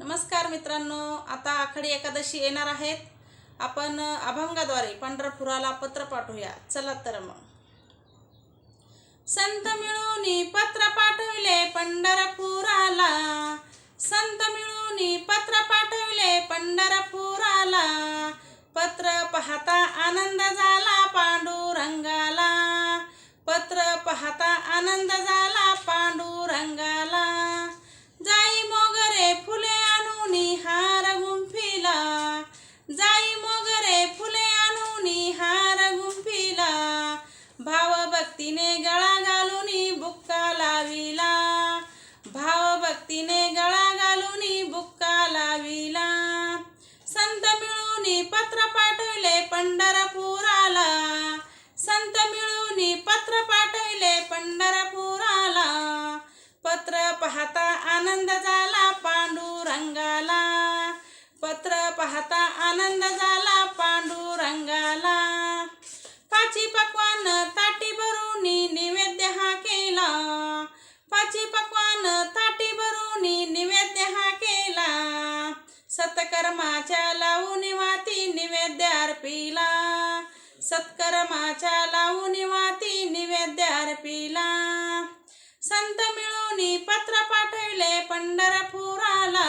नमस्कार मित्रांनो आता आखाडी एकादशी येणार आहेत. आपण अभंगाद्वारे पंढरपुराला पत्र पाठवूया. चला तर मग. संत मिळून पत्र पाठविले पंढरपुराला. संत मिळून पत्र पाठविले पंढरपुराला. पत्र पाहता आनंद झाला पांडुरंगाला. पत्र पाहता आनंद झाला पांडुरंगाला. पत्र पाठविले पंढरपुराला. संत मिळून पत्र पाठविले पंढरपुराला. पत्र पाहता आनंद झाला पांडुरंगाला. पत्र पाहता आनंद झाला पांडुरंगाला. पाची पक्वान ताटी भरून निवेद्य हा केला. पाची पक्वान ताटी भरून निवेद्य हा केला. सतकर्माच्या लावून अर्पिला सत्कर्माच्या लावून वाती निवेद्य अर्पिला संत मिळून पत्र पाठविले पंढरपुराला.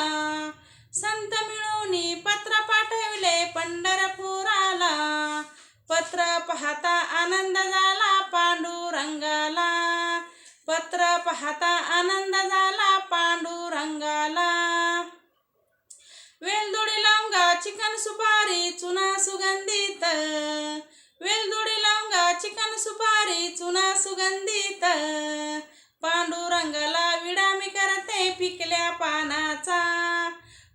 संत मिळून पत्र पाठविले पंढरपुराला. पत्र पाहता आनंद झाला पांडुरंगाला. पत्र पाहता आनंद झाला चिकन सुपारी चुना सुगंधित. वेलदुडी लवंगा चिकन सुपारी चुना सुगंधित. पांडुरंगाला विडा मी करते पिकल्या पानाचा.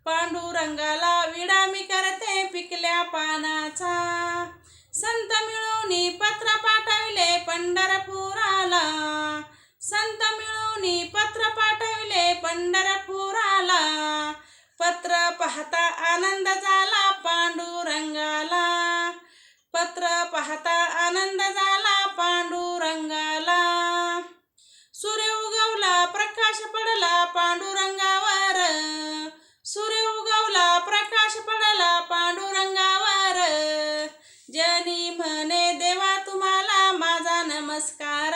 पांडुरंगाला विडा मी करते पिकल्या पानाचा. संत मिळून पत्र पाठविले पंढरपुराला. संत मिळून पत्र पाठविले पाहता आनंद झाला पांडुरंगाला. पत्र पाहता आनंद झाला पांडुरंगाला. सूर्य उगवला प्रकाश पडला पांडुरंगावर. सूर्य उगवला प्रकाश पडला पांडुरंगावर. जनी म्हणे देवा तुम्हाला माझा नमस्कार.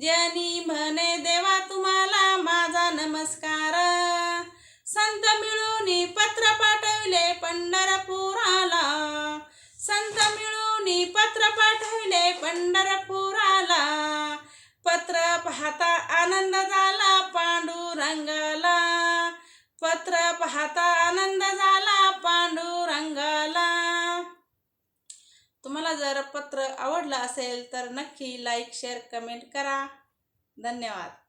जनी म्हणे देवा तुम्हाला माझा नमस्कार. पत्र पाठविले पंढरपुराला. संत मिळून पत्र पाठविले पंढरपुराला. पत्र पाहता आनंद झाला पांडुरंगाला. पत्र पाहता आनंद झाला पांडुरंगाला. तुम्हाला जर पत्र आवडलं असेल तर नक्की लाईक शेअर कमेंट करा. धन्यवाद.